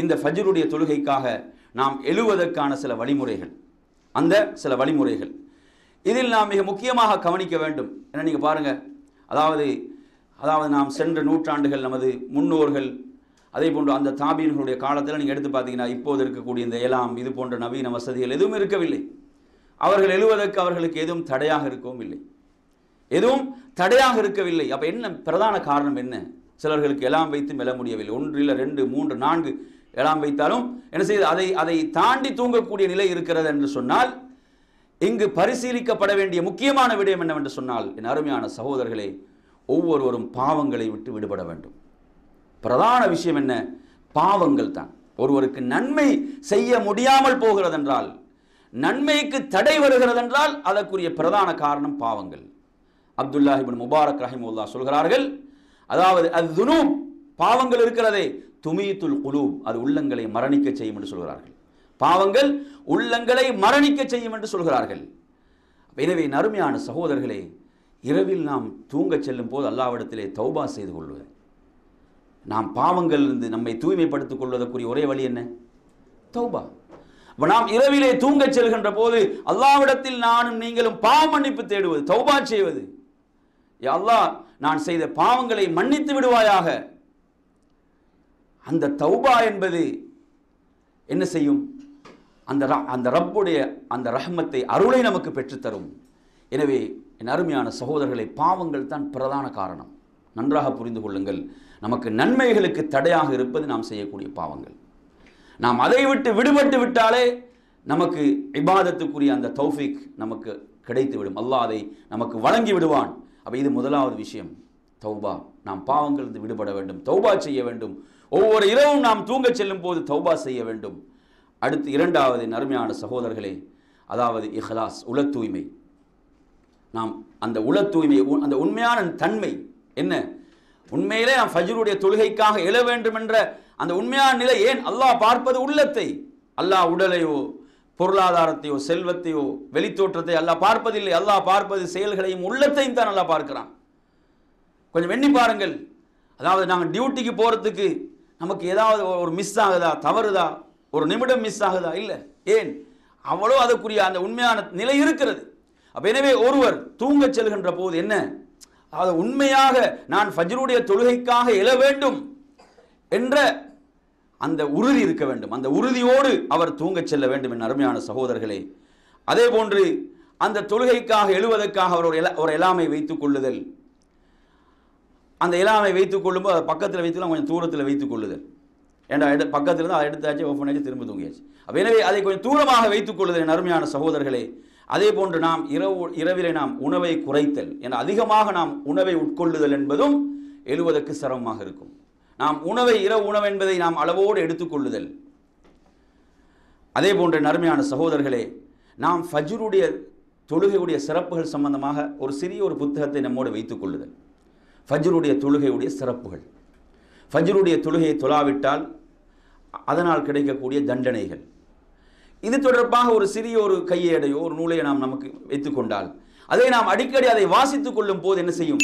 இந்த ஃபஜ்ருடைய தொழுகைக்காக நாம் எழுவதற்கான சில வழிமுறைகள். அந்த சில வழிமுறைகள். இதில் நாம் மிக முக்கியமாக கவனிக்க வேண்டும். என நீங்கள் பாருங்கள் அதாவது அதாவது நாம் சென்ற நூற்றாண்டுகள் நமது முன்னோர்கள் அதே போன்று அந்த தாபீன்களுடைய காலத்தில் நீங்கள் எடுத்து பார்த்தீங்கன்னா இப்போது இருக்கக்கூடிய இந்த எலாம் இது போன்ற நவீன வசதிகள் எதுவும் இருக்கவில்லை. அவர்கள் எழுவதற்கு அவர்களுக்கு எதுவும் தடையாக இருக்கவும் இல்லை. எதுவும் தடையாக இருக்கவில்லை. அப்போ என்ன பிரதான காரணம் என்ன? சிலர்களுக்கு எல்லாம் வைத்து மெல்ல முடியவில்லை. ஒன்று இல்லை ரெண்டு மூன்று நான்கு எல்லாம் வைத்தாலும் என்ன செய்யுது அதை அதை தாண்டி தூங்கக்கூடிய நிலை இருக்கிறது என்று சொன்னால் இங்கு பரிசீலிக்கப்பட வேண்டிய முக்கியமான விடயம் என்னவென்று சொன்னால் என் அருமையான சகோதரர்களே ஒவ்வொருவரும் பாவங்களை விட்டு விடுபட வேண்டும். பிரதான விஷயம் என்ன? பாவங்கள் தான். ஒருவருக்கு நன்மை செய்ய முடியாமல் போகிறதென்றால் நன்மைக்கு தடை வருகிறதென்றால் அதற்குரிய பிரதான காரணம் பாவங்கள். அப்துல்லாஹிபின் முபாரக் ரஹிமுல்லா சொல்கிறார்கள் அதாவது அது துனூப் பாவங்கள் இருக்கிறதே துமீத்துல் குலூப் அது உள்ளங்களை மரணிக்க செய்யும் என்று சொல்கிறார்கள். பாவங்கள் உள்ளங்களை மரணிக்க செய்யும் என்று சொல்கிறார்கள். எனவே நறுமையான சகோதரர்களே இரவில் நாம் தூங்கச் செல்லும் போது அல்லாவிடத்திலே தௌபா செய்து கொள்வது நாம் பாவங்களிலிருந்து நம்மை தூய்மைப்படுத்திக் கொள்வதற்குரிய ஒரே வழி என்ன? தௌபா. அப்போ நாம் இரவிலே தூங்கச் செல்கின்ற போது அல்லாவிடத்தில் நானும் நீங்களும் பாவ மன்னிப்பு தேடுவது தௌபா செய்வது. அல்லாஹ் நான் செய்த பாவங்களை மன்னித்து விடுவாயாக. அந்த தௌபா என்பது என்ன செய்யும்? அந்த ர- அந்த ரப்புடைய அந்த ரஹ்மத்தை அருளை நமக்கு பெற்றுத்தரும். எனவே என் அருமையான சகோதரர்களை பாவங்கள் தான் பிரதான காரணம். நன்றாக புரிந்து கொள்ளுங்கள். நமக்கு நன்மைகளுக்கு தடையாக இருப்பது நாம் செய்யக்கூடிய பாவங்கள். நாம் அதை விட்டு விடுபட்டு விட்டாலே நமக்கு இபாதத்துக்குரிய அந்த தௌஃபிக் நமக்கு கிடைத்து விடும் அல்லாஹ் அதை நமக்கு வழங்கி விடுவான். அப்போ இது முதலாவது விஷயம். தௌபா. நாம் பாவங்களிலிருந்து விடுபட வேண்டும். தௌபா செய்ய வேண்டும். ஒவ்வொரு இரவும் நாம் தூங்கச் செல்லும் போது தௌபா செய்ய வேண்டும். அடுத்து இரண்டாவது என் அருமையான சகோதரர்களே அதாவது இஹ்லாஸ் உள தூய்மை நாம் அந்த உள தூய்மை உ- அந்த உண்மையான தன்மை என்ன? உண்மையிலே நாம் ஃபஜ்ருடைய தொழுகைக்காக எழ வேண்டும் என்ற அந்த உண்மையான நிலை ஏன் அல்லாஹ் பார்ப்பது உள்ளத்தை? அல்லாஹ் உடலையோ பொருளாதாரத்தையோ செல்வத்தையோ வெளித்தோற்றத்தை அல்லாஹ் பார்ப்பதில்லை. அல்லாஹ் பார்ப்பது செயல்களையும் உள்ளத்தையும் தான் நல்லா பார்க்கிறான். கொஞ்சம் எண்ணி பாருங்கள். அதாவது நாங்கள் டியூட்டிக்கு போகிறதுக்கு நமக்கு ஏதாவது ஒரு மிஸ் ஆகுதா? தவறுதா? ஒரு நிமிடம் மிஸ் ஆகுதா? இல்லை. ஏன்? அவ்வளோ அதுக்குரிய அந்த உண்மையான நிலை இருக்கிறது. அப்போ எனவே ஒருவர் தூங்கச் செல்கின்ற போது என்ன? அது உண்மையாக நான் ஃபஜ்ருடைய தொழுகைக்காக எழ வேண்டும் என்ற அந்த உறுதி இருக்க வேண்டும். அந்த உறுதியோடு அவர் தூங்கச் செல்ல வேண்டும் என் அருமையான சகோதரர்களே. அதே போன்று அந்த தொழுகைக்காக எழுவதற்காக அவர் ஒரு எல- ஒரு எலாமை வைத்துக் கொள்ளுதல் அந்த இலாமை வைத்துக் கொள்ளும்போது அதை பக்கத்தில் வைத்துக்கலாம் கொஞ்சம் தூரத்தில் வைத்துக் கொள்ளுதல் ஏன்னா எடு பக்கத்தில் இருந்து அதை எடுத்தாச்சு ஓப்பன் ஆச்சு திரும்ப தூங்கியாச்சு. அப்போ எனவே அதை கொஞ்சம் தூரமாக வைத்துக் கொள்ளுதல் அருமையான சகோதரர்களே. அதே போன்று நாம் இரவு இரவிலே நாம் உணவை குறைத்தல் என அதிகமாக நாம் உணவை உட்கொள்ளுதல் என்பதும் எழுவதற்கு சிரமமாக இருக்கும். நாம் உணவை இரவு உணவு என்பதை நாம் அளவோடு எடுத்துக்கொள்ளுதல் அதே போன்ற நறுமையான சகோதரர்களே நாம் ஃபஜ்ருடைய தொழுகையுடைய சிறப்புகள் சம்பந்தமாக ஒரு சிறிய ஒரு புத்தகத்தை நம்மோடு வைத்துக் கொள்ளுதல். ஃபஜ்ருடைய தொழுகையுடைய சிறப்புகள். ஃபஜ்ருடைய தொழுகையை தொழாவிட்டால் அதனால் கிடைக்கக்கூடிய தண்டனைகள். இது தொடர்பாக ஒரு சிறிய ஒரு கையேடையோ ஒரு நூலையோ நாம் நமக்கு வைத்துக்கொண்டால் அதை நாம் அடிக்கடி அதை வாசித்துக் கொள்ளும் போது என்ன செய்யும்?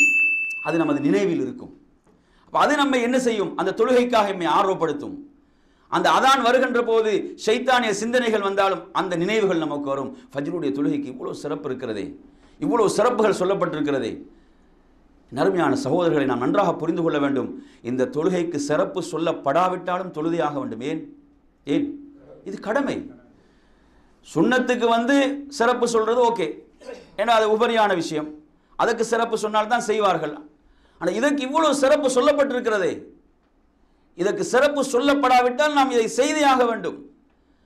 அது நமது நினைவில் இருக்கும். அப்போ அது நம்மை என்ன செய்யும்? அந்த தொழுகைக்காக நம்மை ஆர்வப்படுத்தும். அந்த அதான் வருகின்ற போது ஷைத்தானிய சிந்தனைகள் வந்தாலும் அந்த நினைவுகள் நமக்கு வரும். ஃபஜ்ருடைய தொழுகைக்கு இவ்வளோ சிறப்பு இருக்கிறதே. இவ்வளோ சிறப்புகள் சொல்லப்பட்டிருக்கிறதே. நறுமையான சகோதரர்களை நாம் நன்றாக புரிந்து கொள்ள வேண்டும். இந்த தொழுகைக்கு சிறப்பு சொல்லப்படாவிட்டாலும் தொழுதையாக வேண்டும். ஏன்? ஏன்? இது கடமை. சுண்ணத்துக்கு வந்து சிறப்பு சொல்றது ஓகே. ஏன்னா அது உபரியான விஷயம். அதுக்கு சிறப்பு சொன்னால்தான் செய்வார்கள். ஆனால் இதற்கு இவ்வளவு சிறப்பு சொல்லப்பட்டிருக்கிறதே. இதற்கு சிறப்பு சொல்லப்படாவிட்டால் நாம் இதை செய்தியாக வேண்டும்.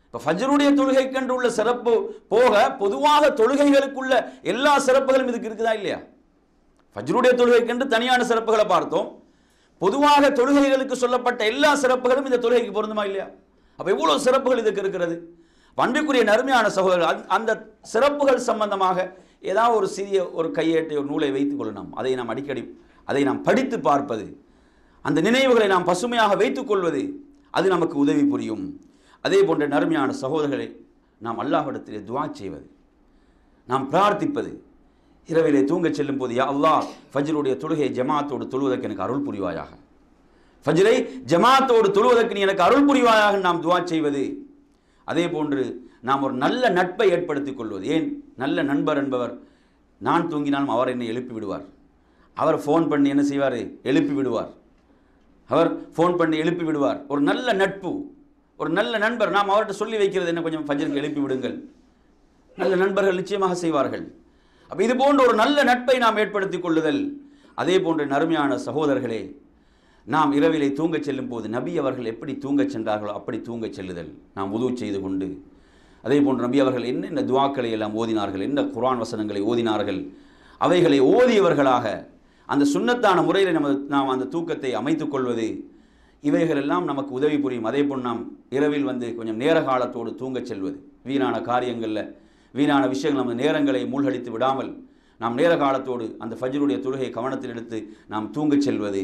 இப்போ ஃபஜ்ருடைய தொழுகைக்கென்று உள்ள சிறப்பு போக பொதுவாக தொழுகைகளுக்குள்ள எல்லா சிறப்புகளும் இதுக்கு இருக்குதா இல்லையா? ஃபஜ்ருடைய தொழுகைக்கென்று தனியான சிறப்புகளை பார்த்தோம். பொதுவாக தொழுகைகளுக்கு சொல்லப்பட்ட எல்லா சிறப்புகளும் இந்த தொழுகைக்கு பொருந்துமா இல்லையா? அப்போ இவ்வளோ சிறப்புகள் இதுக்கு இருக்கிறது? அன்பிற்குரிய நறுமையான சகோதரர்கள் அந்த- அந்த சிறப்புகள் சம்பந்தமாக ஏதாவது ஒரு சிறிய ஒரு கையேட்டை ஒரு நூலை வைத்துக் கொள்ளணும் அதை நாம் அடிக்கடி அதை நாம் படித்து பார்ப்பது அந்த நினைவுகளை நாம் பசுமையாக வைத்துக் கொள்வது அது நமக்கு உதவி புரியும். அதே போன்ற நறுமையான சகோதரர்களை நாம் அல்லாஹிடத்திலே துவா செய்வது நாம் பிரார்த்திப்பது இரவிலே தூங்கச் செல்லும் போது யா அல்லாஹ் ஃபஜ்ருடைய தொழுகையை ஜமாத்தோடு தொழுவதற்கு எனக்கு அருள் புரிவாயாக. ஃபஜ்ரை ஜமாத்தோடு தொழுவதற்கு நீ எனக்கு அருள் புரிவாயாக நாம் துவா செய்வது. அதே போன்று நாம் ஒரு நல்ல நட்பை ஏற்படுத்திக் கொள்வது. ஏன்? நல்ல நண்பர் என்பவர் நான் தூங்கினாலும் அவர் என்னை எழுப்பி விடுவார். அவர் ஃபோன் பண்ணி என்ன செய்வார்? எழுப்பி விடுவார். அவர் ஃபோன் பண்ணி எழுப்பி விடுவார். ஒரு நல்ல நட்பு ஒரு நல்ல நண்பர். நாம் அவர்கிட்ட சொல்லி வைக்கிறது என்ன? கொஞ்சம் ஃபஜருக்கு எழுப்பி விடுங்கள். நல்ல நண்பர்கள் நிச்சயமாக செய்வார்கள். அப்போ இது போன்ற ஒரு நல்ல நட்பை நாம் ஏற்படுத்திக் கொள்ளுதல். அதே போன்ற நறுமையான சகோதரர்களே நாம் இரவிலே தூங்கச் செல்லும் போது நபி அவர்கள் எப்படி தூங்கச் சென்றார்களோ அப்படி தூங்கச் செல்லுதல் நாம் உதவு செய்து கொண்டு. அதே போன்று நபி அவர்கள் என்னென்ன துவாக்களை எல்லாம் ஓதினார்கள் என்ன குரான் வசனங்களை ஓதினார்கள் அவைகளை ஓதியவர்களாக அந்த சுண்ணத்தான முறையில் நமது நாம் அந்த தூக்கத்தை அமைத்துக் கொள்வது இவைகளெல்லாம் நமக்கு உதவி புரியும். அதே போல் நாம் இரவில் வந்து கொஞ்சம் நேர காலத்தோடு தூங்கச் செல்வது வீணான காரியங்களில் வீணான விஷயங்கள் நமது நேரங்களை மூழ்கடித்து விடாமல் நாம் நேர காலத்தோடு அந்த ஃபஜ்ருடைய தொழுகையை கவனத்தில் எடுத்து நாம் தூங்கச் செல்வது.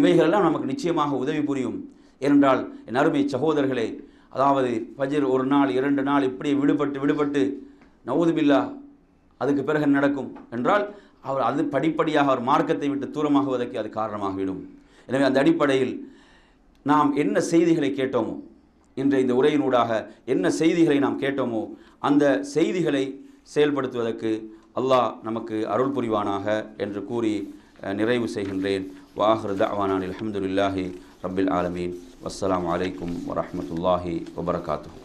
இவைகளெல்லாம் நமக்கு நிச்சயமாக உதவி புரியும். ஏனென்றால் என் அருமை சகோதரர்களே அதாவது ஃபஜ்ர் ஒரு நாள் இரண்டு நாள் இப்படி விடுபட்டு விடுபட்டு நவூதுமில்லா அதுக்கு பிறகு நடக்கும்? என்றால் அவர் அது படிப்படியாக அவர் மார்க்கத்தை விட்டு தூரமாகுவதற்கு அது காரணமாகிவிடும். எனவே அந்த அடிப்படையில் நாம் என்ன செய்திகளை கேட்டோமோ இன்றைய இந்த உரையினூடாக என்ன செய்திகளை நாம் கேட்டோமோ அந்த செய்திகளை செயல்படுத்துவதற்கு அல்லாஹ் நமக்கு அருள் புரிவானாக என்று கூறி நிறைவு செய்கின்றேன். வாஹர் தவானான் அல்ஹம்துலில்லாஹி ரபில் ஆலமீன் வஸ்ஸலாமு வலைக்கம் வரமத்துல்லாஹி வபரகாத்துஹு